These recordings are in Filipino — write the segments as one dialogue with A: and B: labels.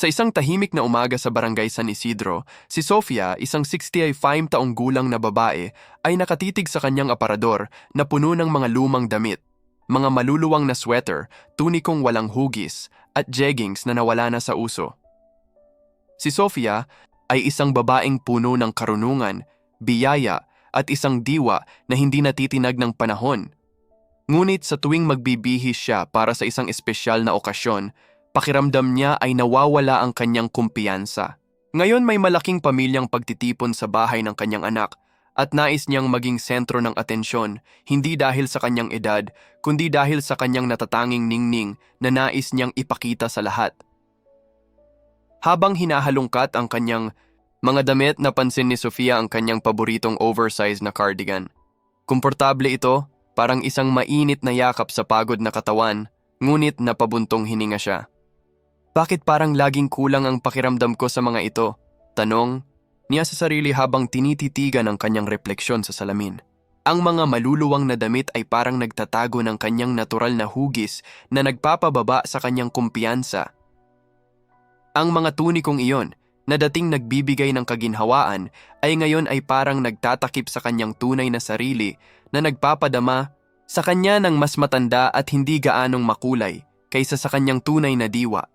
A: Sa isang tahimik na umaga sa barangay San Isidro, si Sofia, isang 65 taong gulang na babae, ay nakatitig sa kanyang aparador na puno ng mga lumang damit, mga maluluwang na sweater, tunikong walang hugis, at jeggings na nawala na sa uso. Si Sofia ay isang babaeng puno ng karunungan, biyaya, at isang diwa na hindi natitinag ng panahon. Ngunit sa tuwing magbibihis siya para sa isang espesyal na okasyon, pakiramdam niya ay nawawala ang kanyang kumpiyansa. Ngayon may malaking pamilyang pagtitipon sa bahay ng kanyang anak at nais niyang maging sentro ng atensyon hindi dahil sa kanyang edad kundi dahil sa kanyang natatanging ningning na nais niyang ipakita sa lahat. Habang hinahalungkat ang kanyang mga damit napansin ni Sofia ang kanyang paboritong oversized na cardigan. Komportable ito, parang isang mainit na yakap sa pagod na katawan, ngunit napabuntong hininga siya. Bakit parang laging kulang ang pakiramdam ko sa mga ito? Tanong niya sa sarili habang tinititigan ang kanyang refleksyon sa salamin. Ang mga maluluwang na damit ay parang nagtatago ng kanyang natural na hugis na nagpapababa sa kanyang kumpiyansa. Ang mga tunikong iyon, na dating nagbibigay ng kaginhawaan, ay ngayon ay parang nagtatakip sa kanyang tunay na sarili na nagpapadama sa kanya ng mas matanda at hindi gaanong makulay kaysa sa kanyang tunay na diwa.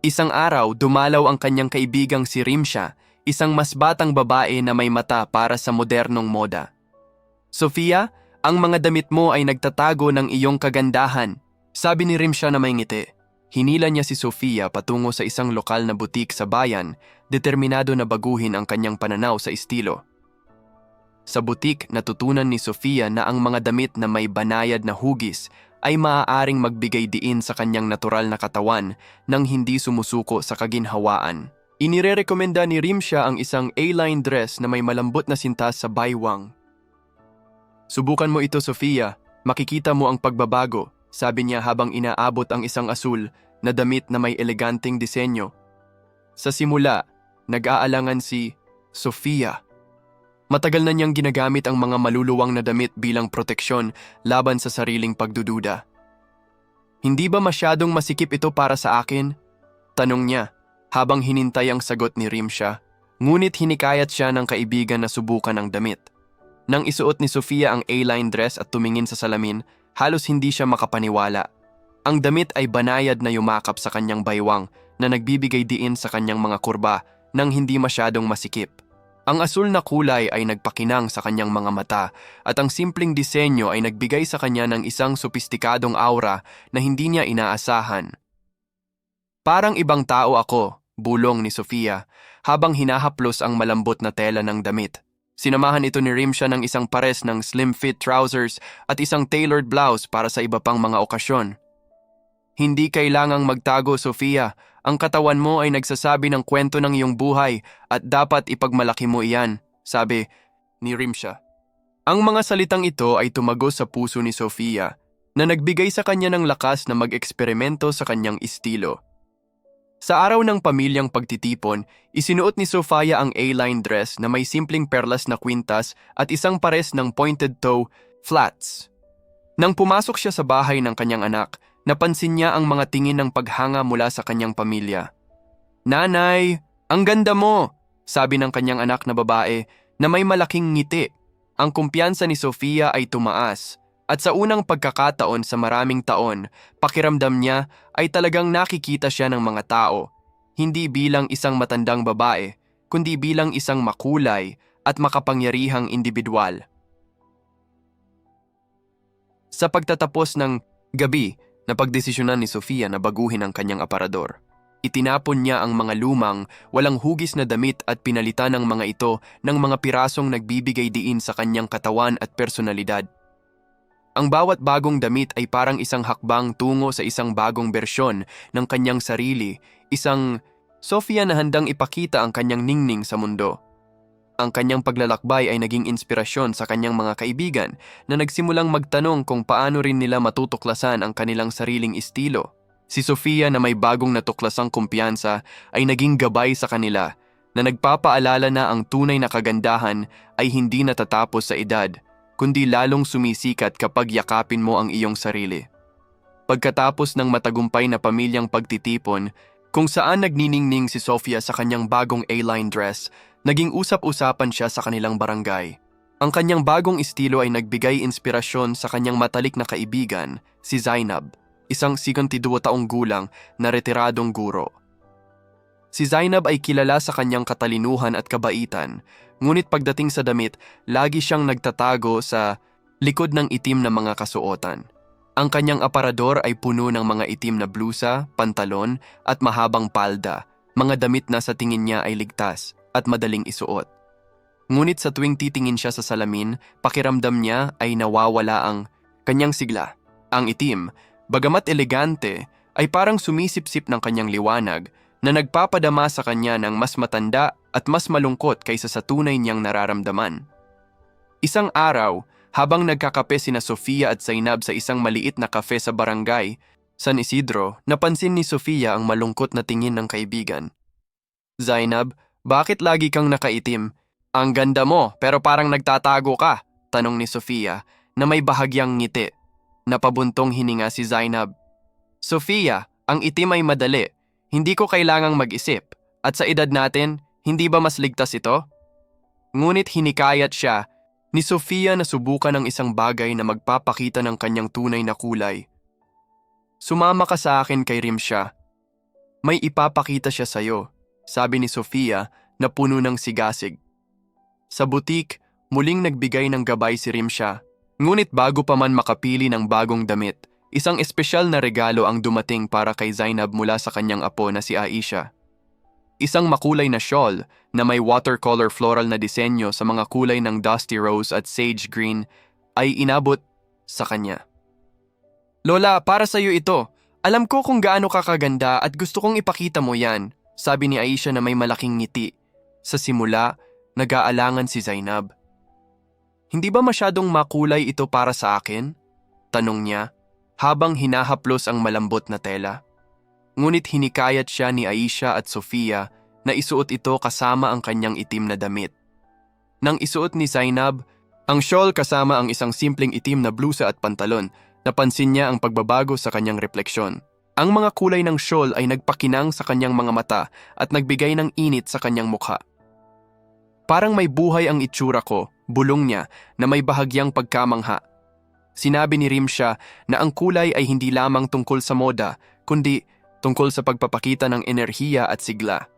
A: Isang araw, dumalaw ang kanyang kaibigang si Rimsha, isang mas batang babae na may mata para sa modernong moda. Sofia, ang mga damit mo ay nagtatago ng iyong kagandahan, sabi ni Rimsha na may ngiti. Hinila niya si Sofia patungo sa isang lokal na butik sa bayan, determinado na baguhin ang kanyang pananaw sa estilo. Sa butik, natutunan ni Sofia na ang mga damit na may banayad na hugis ay maaaring magbigay diin sa kanyang natural na katawan nang hindi sumusuko sa kaginhawaan. Inirerekomenda ni Rimsha ang isang A-line dress na may malambot na sintas sa baywang. Subukan mo ito, Sofia. Makikita mo ang pagbabago, sabi niya habang inaabot ang isang asul na damit na may eleganteng disenyo. Sa simula, nag-aalangan si Sofia. Matagal na niyang ginagamit ang mga maluluwang na damit bilang proteksyon laban sa sariling pagdududa. Hindi ba masyadong masikip ito para sa akin? Tanong niya habang hinintay ang sagot ni Rimsha, ngunit hinikayat siya ng kaibigan na subukan ang damit. Nang isuot ni Sofia ang A-line dress at tumingin sa salamin, halos hindi siya makapaniwala. Ang damit ay banayad na yumakap sa kanyang baywang na nagbibigay diin sa kanyang mga kurba nang hindi masyadong masikip. Ang asul na kulay ay nagpakinang sa kanyang mga mata at ang simpleng disenyo ay nagbigay sa kanya ng isang sopistikadong aura na hindi niya inaasahan. Parang ibang tao ako, bulong ni Sofia, habang hinahaplos ang malambot na tela ng damit. Sinamahan ito ni Rimsha ng isang pares ng slim fit trousers at isang tailored blouse para sa iba pang mga okasyon. Hindi kailangang magtago, Sofia. Ang katawan mo ay nagsasabi ng kwento ng iyong buhay at dapat ipagmalaki mo iyan, sabi ni Rimsha. Ang mga salitang ito ay tumagos sa puso ni Sofia na nagbigay sa kanya ng lakas na mag-eksperimento sa kanyang estilo. Sa araw ng pamilyang pagtitipon, isinuot ni Sofia ang A-line dress na may simpleng perlas na kwintas at isang pares ng pointed toe flats. Nang pumasok siya sa bahay ng kanyang anak, napansin niya ang mga tingin ng paghanga mula sa kanyang pamilya. Nanay, ang ganda mo! Sabi ng kanyang anak na babae na may malaking ngiti. Ang kumpiyansa ni Sofia ay tumaas at sa unang pagkakataon sa maraming taon, pakiramdam niya ay talagang nakikita siya ng mga tao, hindi bilang isang matandang babae, kundi bilang isang makulay at makapangyarihang individual. Sa pagtatapos ng gabi, napagdesisyonan ni Sofia na baguhin ang kanyang aparador. Itinapon niya ang mga lumang, walang hugis na damit at pinalitan ng mga ito ng mga pirasong nagbibigay diin sa kanyang katawan at personalidad. Ang bawat bagong damit ay parang isang hakbang tungo sa isang bagong bersyon ng kanyang sarili, isang Sofia na handang ipakita ang kanyang ningning sa mundo. Ang kanyang paglalakbay ay naging inspirasyon sa kanyang mga kaibigan na nagsimulang magtanong kung paano rin nila matutuklasan ang kanilang sariling estilo. Si Sofia na may bagong natuklasang kumpiyansa ay naging gabay sa kanila na nagpapaalala na ang tunay na kagandahan ay hindi natatapos sa edad – kundi lalong sumisikat kapag yakapin mo ang iyong sarili. Pagkatapos ng matagumpay na pamilyang pagtitipon, Kung saan nagniningning si Sofia sa kanyang bagong A-line dress, naging usap-usapan siya sa kanilang barangay. Ang kanyang bagong estilo ay nagbigay inspirasyon sa kanyang matalik na kaibigan, si Zainab, isang 52 taong gulang na retiradong guro. Si Zainab ay kilala sa kanyang katalinuhan at kabaitan, ngunit pagdating sa damit, lagi siyang nagtatago sa likod ng itim na mga kasuotan. Ang kanyang aparador ay puno ng mga itim na blusa, pantalon at mahabang palda, mga damit na sa tingin niya ay ligtas at madaling isuot. Ngunit sa tuwing titingin siya sa salamin, pakiramdam niya ay nawawala ang kanyang sigla. Ang itim, bagamat elegante, ay parang sumisipsip ng kanyang liwanag na nagpapadama sa kanya ng mas matanda at mas malungkot kaysa sa tunay niyang nararamdaman. Isang araw, habang nagkakape sina Sofia at Zainab sa isang maliit na kafe sa barangay, San Isidro, napansin ni Sofia ang malungkot na tingin ng kaibigan. Zainab, bakit lagi kang nakaitim? Ang ganda mo, pero parang nagtatago ka, tanong ni Sofia, na may bahagyang ngiti. Napabuntong hininga si Zainab. Sofia, ang itim ay madali. Hindi ko kailangang mag-isip. At sa edad natin, hindi ba mas ligtas ito? Ngunit hinikayat siya ni Sofia na subukan ang isang bagay na magpapakita ng kanyang tunay na kulay. Sumama ka sa akin kay Rimsha. May ipapakita siya sa'yo, sabi ni Sofia na puno ng sigasig. Sa butik, muling nagbigay ng gabay si Rimsha. Ngunit bago pa man makapili ng bagong damit, isang espesyal na regalo ang dumating para kay Zainab mula sa kanyang apo na si Aisha. Isang makulay na shawl na may watercolor floral na disenyo sa mga kulay ng dusty rose at sage green ay inabot sa kanya. Lola, para sa iyo ito. Alam ko kung gaano ka kaganda at gusto kong ipakita mo yan, sabi ni Aisha na may malaking ngiti. Sa simula, nag-aalangan si Zainab. Hindi ba masyadong makulay ito para sa akin? Tanong niya, habang hinahaplos ang malambot na tela. Ngunit hinikayat siya ni Aisha at Sofia na isuot ito kasama ang kanyang itim na damit. Nang isuot ni Zainab, ang shawl kasama ang isang simpleng itim na blusa at pantalon, napansin niya ang pagbabago sa kanyang refleksyon. Ang mga kulay ng shawl ay nagpakinang sa kanyang mga mata at nagbigay ng init sa kanyang mukha. Parang may buhay ang itsura ko, bulong niya, na may bahagyang pagkamangha. Sinabi ni Rimsha na ang kulay ay hindi lamang tungkol sa moda, kundi tungkol sa pagpapakita ng enerhiya at sigla.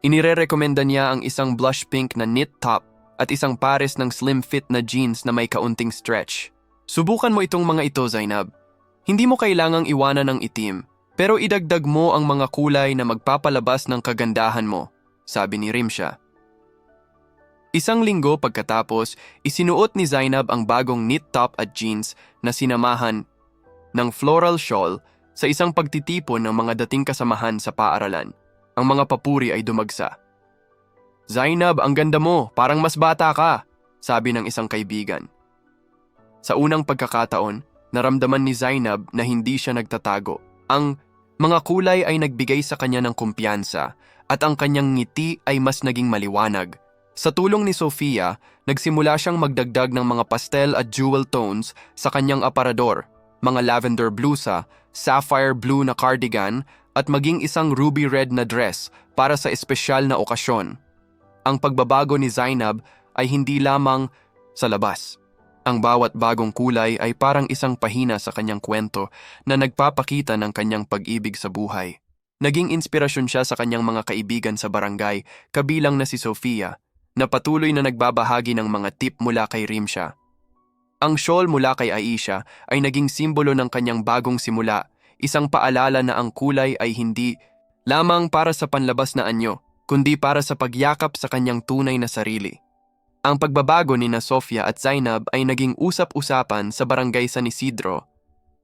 A: Inirerekomenda niya ang isang blush pink na knit top at isang pares ng slim fit na jeans na may kaunting stretch. Subukan mo itong mga ito, Zainab. Hindi mo kailangang iwanan ng itim, pero idagdag mo ang mga kulay na magpapalabas ng kagandahan mo, sabi ni Rimsha. Isang linggo pagkatapos, isinuot ni Zainab ang bagong knit top at jeans na sinamahan ng floral shawl sa isang pagtitipon ng mga dating kasamahan sa paaralan. Ang mga papuri ay dumagsa. Zainab, ang ganda mo, parang mas bata ka, sabi ng isang kaibigan. Sa unang pagkakataon, naramdaman ni Zainab na hindi siya nagtatago. Ang mga kulay ay nagbigay sa kanya ng kumpiyansa at ang kanyang ngiti ay mas naging maliwanag. Sa tulong ni Sofia, nagsimula siyang magdagdag ng mga pastel at jewel tones sa kanyang aparador, mga lavender blusa, sapphire blue na cardigan at maging isang ruby red na dress para sa espesyal na okasyon. Ang pagbabago ni Zainab ay hindi lamang sa labas. Ang bawat bagong kulay ay parang isang pahina sa kanyang kwento na nagpapakita ng kanyang pag-ibig sa buhay. Naging inspirasyon siya sa kanyang mga kaibigan sa barangay, kabilang na si Sofia, na patuloy na nagbabahagi ng mga tip mula kay Rimsha. Ang shawl mula kay Aisha ay naging simbolo ng kanyang bagong simula, isang paalala na ang kulay ay hindi lamang para sa panlabas na anyo, kundi para sa pagyakap sa kanyang tunay na sarili. Ang pagbabago ni na Sofia at Zainab ay naging usap-usapan sa barangay San Isidro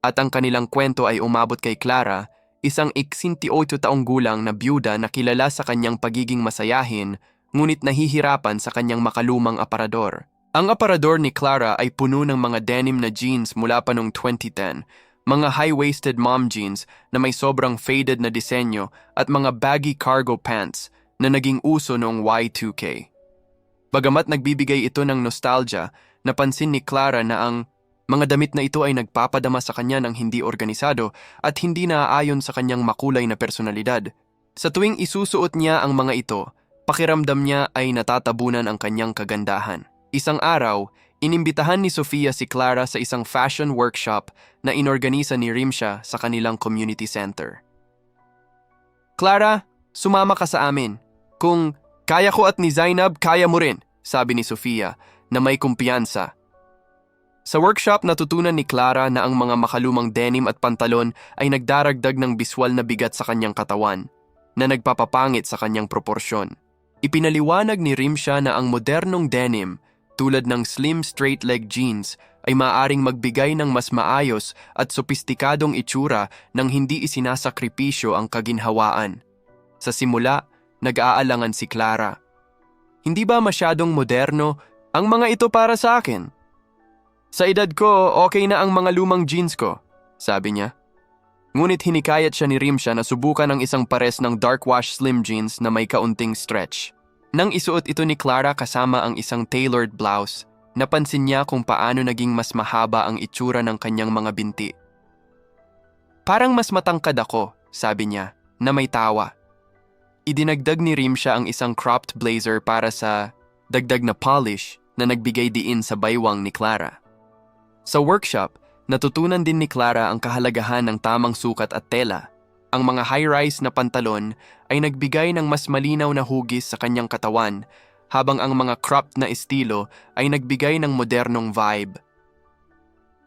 A: at ang kanilang kwento ay umabot kay Clara, isang 68 taong gulang na byuda na kilala sa kanyang pagiging masayahin ngunit nahihirapan sa kanyang makalumang aparador. Ang aparador ni Clara ay puno ng mga denim na jeans mula pa noong 2010, mga high-waisted mom jeans na may sobrang faded na disenyo at mga baggy cargo pants na naging uso noong Y2K. Bagamat nagbibigay ito ng nostalgia, napansin ni Clara na ang mga damit na ito ay nagpapadama sa kanya ng hindi organisado at hindi naaayon sa kanyang makulay na personalidad. Sa tuwing isusuot niya ang mga ito, pakiramdam niya ay natatabunan ang kanyang kagandahan. Isang araw, inimbitahan ni Sofia si Clara sa isang fashion workshop na inorganisa ni Rimsha sa kanilang community center. Clara, sumama ka sa amin. Kung kaya ko at ni Zainab, kaya mo rin, sabi ni Sofia na may kumpiyansa. Sa workshop natutunan ni Clara na ang mga makalumang denim at pantalon ay nagdaragdag ng biswal na bigat sa kanyang katawan na nagpapapangit sa kanyang proporsyon. Ipinaliwanag ni Rimsha na ang modernong denim tulad ng slim straight leg jeans ay maaring magbigay ng mas maayos at sopistikadong itsura nang hindi isinasakripisyo ang kaginhawaan. Sa simula, nag-aalangan si Clara. Hindi ba masyadong moderno ang mga ito para sa akin? Sa edad ko, okay na ang mga lumang jeans ko, sabi niya. Ngunit hinikayat siya ni Rimsha na subukan ang isang pares ng dark wash slim jeans na may kaunting stretch. Nang isuot ito ni Clara kasama ang isang tailored blouse, napansin niya kung paano naging mas mahaba ang itsura ng kanyang mga binti. Parang mas matangkad ako, sabi niya, na may tawa. Idinagdag ni Rimsha ang isang cropped blazer para sa dagdag na polish na nagbigay diin sa baywang ni Clara. Sa workshop, natutunan din ni Clara ang kahalagahan ng tamang sukat at tela. Ang mga high-rise na pantalon ay nagbigay ng mas malinaw na hugis sa kanyang katawan, habang ang mga cropped na estilo ay nagbigay ng modernong vibe.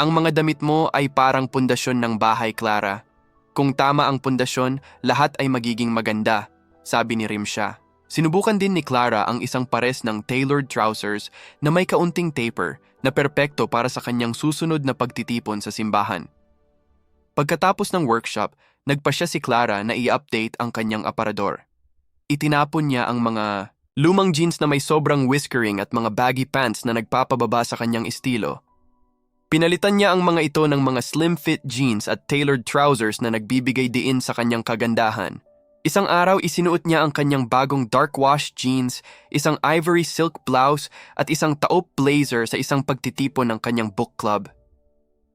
A: Ang mga damit mo ay parang pundasyon ng bahay, Clara. Kung tama ang pundasyon, lahat ay magiging maganda, sabi ni Rimsha. Sinubukan din ni Clara ang isang pares ng tailored trousers na may kaunting taper na perpekto para sa kanyang susunod na pagtitipon sa simbahan. Pagkatapos ng workshop, nagpa siya si Clara na i-update ang kanyang aparador. Itinapon niya ang mga lumang jeans na may sobrang whiskering at mga baggy pants na nagpapababa sa kanyang estilo. Pinalitan niya ang mga ito ng mga slim fit jeans at tailored trousers na nagbibigay diin sa kanyang kagandahan. Isang araw isinuot niya ang kanyang bagong dark wash jeans, isang ivory silk blouse at isang taop blazer sa isang pagtitipon ng kanyang book club.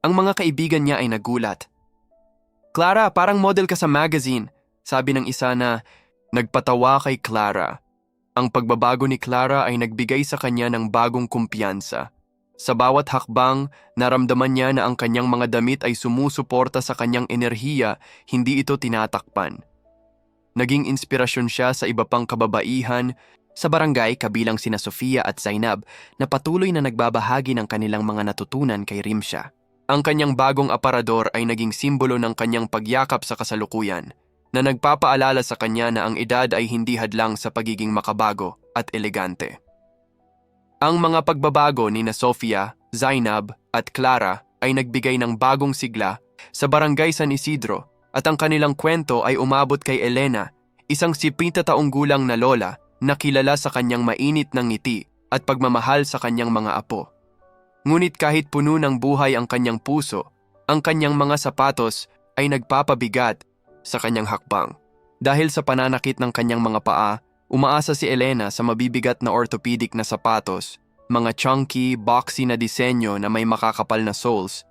A: Ang mga kaibigan niya ay nagulat. Clara, parang model ka sa magazine, sabi ng isa na nagpatawa kay Clara. Ang pagbabago ni Clara ay nagbigay sa kanya ng bagong kumpiyansa. Sa bawat hakbang, naramdaman niya na ang kanyang mga damit ay sumusuporta sa kanyang enerhiya, hindi ito tinatakpan. Naging inspirasyon siya sa iba pang kababaihan sa barangay kabilang sina Sofia at Zainab na patuloy na nagbabahagi ng kanilang mga natutunan kay Rimsha. Ang kanyang bagong aparador ay naging simbolo ng kanyang pagyakap sa kasalukuyan na nagpapaalala sa kanya na ang edad ay hindi hadlang sa pagiging makabago at elegante. Ang mga pagbabago ni na Sofia, Zainab at Clara ay nagbigay ng bagong sigla sa barangay San Isidro at ang kanilang kwento ay umabot kay Elena, isang sipinta taong gulang na lola na kilala sa kanyang mainit ng ngiti at pagmamahal sa kanyang mga apo. Ngunit kahit puno ng buhay ang kanyang puso, ang kanyang mga sapatos ay nagpapabigat sa kanyang hakbang. Dahil sa pananakit ng kanyang mga paa, umaasa si Elena sa mabibigat na orthopedic na sapatos, mga chunky, boxy na disenyo na may makakapal na soles.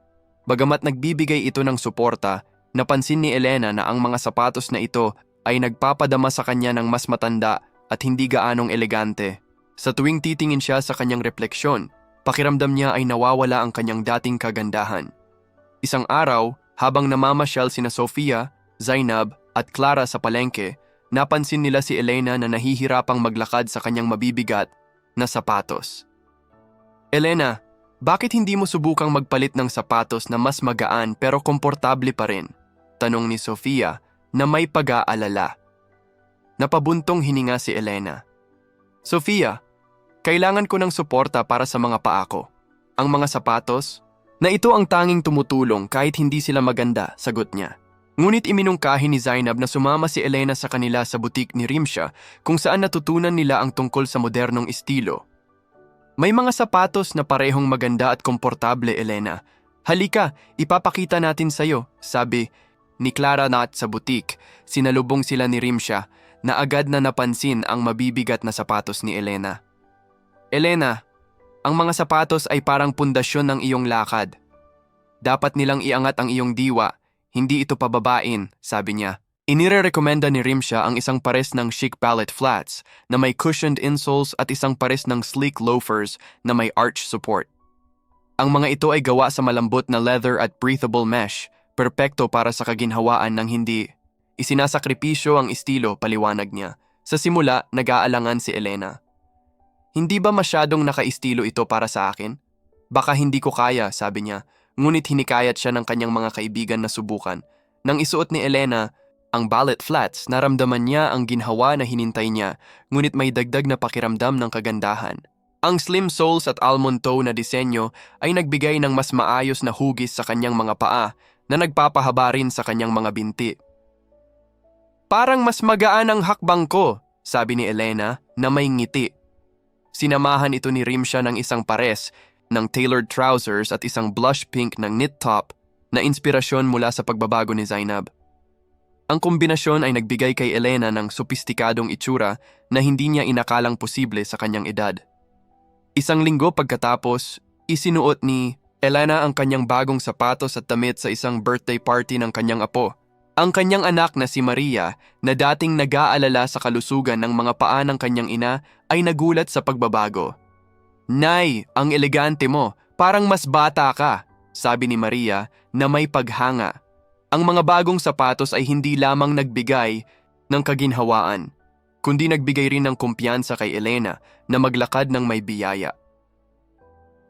A: Bagamat nagbibigay ito ng suporta, napansin ni Elena na ang mga sapatos na ito ay nagpapadama sa kanya ng mas matanda at hindi gaanong elegante. Sa tuwing titingin siya sa kanyang refleksyon, pakiramdam niya ay nawawala ang kanyang dating kagandahan. Isang araw, habang namamasyal sina Sofia, Zainab at Clara sa palengke, napansin nila si Elena na nahihirapang maglakad sa kanyang mabibigat na sapatos. Elena, bakit hindi mo subukang magpalit ng sapatos na mas magaan pero komportable pa rin? Tanong ni Sofia na may pag-aalala. Napabuntong hininga si Elena. Sofia, kailangan ko ng suporta para sa mga paa ko. Ang mga sapatos, na ito ang tanging tumutulong kahit hindi sila maganda, sagot niya. Ngunit iminungkahi ni Zainab na sumama si Elena sa kanila sa butik ni Rimsha kung saan natutunan nila ang tungkol sa modernong estilo. May mga sapatos na parehong maganda at komportable, Elena. Halika, ipapakita natin sa'yo, sabi ni Clara Nat sa butik. Sinalubong sila ni Rimsha na agad na napansin ang mabibigat na sapatos ni Elena. Elena, ang mga sapatos ay parang pundasyon ng iyong lakad. Dapat nilang iangat ang iyong diwa, hindi ito pababain, sabi niya. Inirerekomenda ni Rimsha ang isang pares ng chic pallet flats na may cushioned insoles at isang pares ng sleek loafers na may arch support. Ang mga ito ay gawa sa malambot na leather at breathable mesh, perpekto para sa kaginhawaan ng hindi. Isinasakripisyo ang estilo, paliwanag niya. Sa simula, nag-aalangan si Elena. Hindi ba masyadong nakaistilo ito para sa akin? Baka hindi ko kaya, sabi niya, ngunit hinikayat siya ng kanyang mga kaibigan na subukan. Nang isuot ni Elena, ang ballet flats, naramdaman niya ang ginhawa na hinintay niya, ngunit may dagdag na pakiramdam ng kagandahan. Ang slim soles at almond toe na disenyo ay nagbigay ng mas maayos na hugis sa kanyang mga paa na nagpapahaba rin sa kanyang mga binti. Parang mas magaan ang hakbang ko, sabi ni Elena na may ngiti. Sinamahan ito ni Rimsha ng isang pares ng tailored trousers at isang blush pink ng knit top na inspirasyon mula sa pagbabago ni Zainab. Ang kombinasyon ay nagbigay kay Elena ng sopistikadong itsura na hindi niya inakalang posible sa kanyang edad. Isang linggo pagkatapos, isinuot ni Elena ang kanyang bagong sapatos at damit sa isang birthday party ng kanyang apo. Ang kanyang anak na si Maria, na dating nag-aalala sa kalusugan ng mga paa ng kanyang ina, ay nagulat sa pagbabago. Nay, ang elegante mo, parang mas bata ka, sabi ni Maria na may paghanga. Ang mga bagong sapatos ay hindi lamang nagbigay ng kaginhawaan, kundi nagbigay rin ng kumpiyansa kay Elena na maglakad ng may biyaya.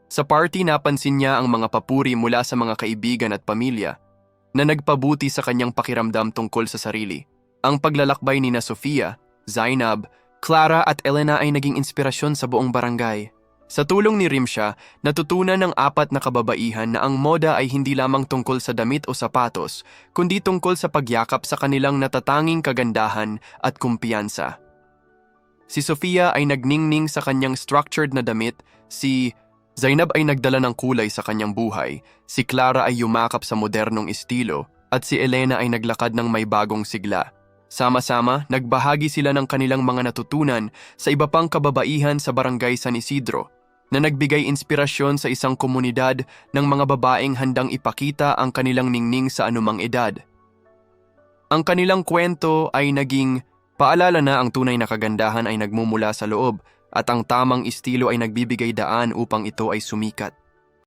A: Sa party napansin niya ang mga papuri mula sa mga kaibigan at pamilya na nagpabuti sa kanyang pakiramdam tungkol sa sarili. Ang paglalakbay ni na Sofia, Zainab, Clara at Elena ay naging inspirasyon sa buong barangay. Sa tulong ni Rimsha, natutunan ng apat na kababaihan na ang moda ay hindi lamang tungkol sa damit o sapatos, kundi tungkol sa pagyakap sa kanilang natatanging kagandahan at kumpiyansa. Si Sofia ay nagningning sa kanyang structured na damit, si Zainab ay nagdala ng kulay sa kanyang buhay, si Clara ay yumakap sa modernong estilo, at si Elena ay naglakad ng may bagong sigla. Sama-sama, nagbahagi sila ng kanilang mga natutunan sa iba pang kababaihan sa barangay San Isidro, na nagbigay inspirasyon sa isang komunidad ng mga babaeng handang ipakita ang kanilang ningning sa anumang edad. Ang kanilang kwento ay naging Paalala na ang tunay na kagandahan ay nagmumula sa loob at ang tamang estilo ay nagbibigay daan upang ito ay sumikat.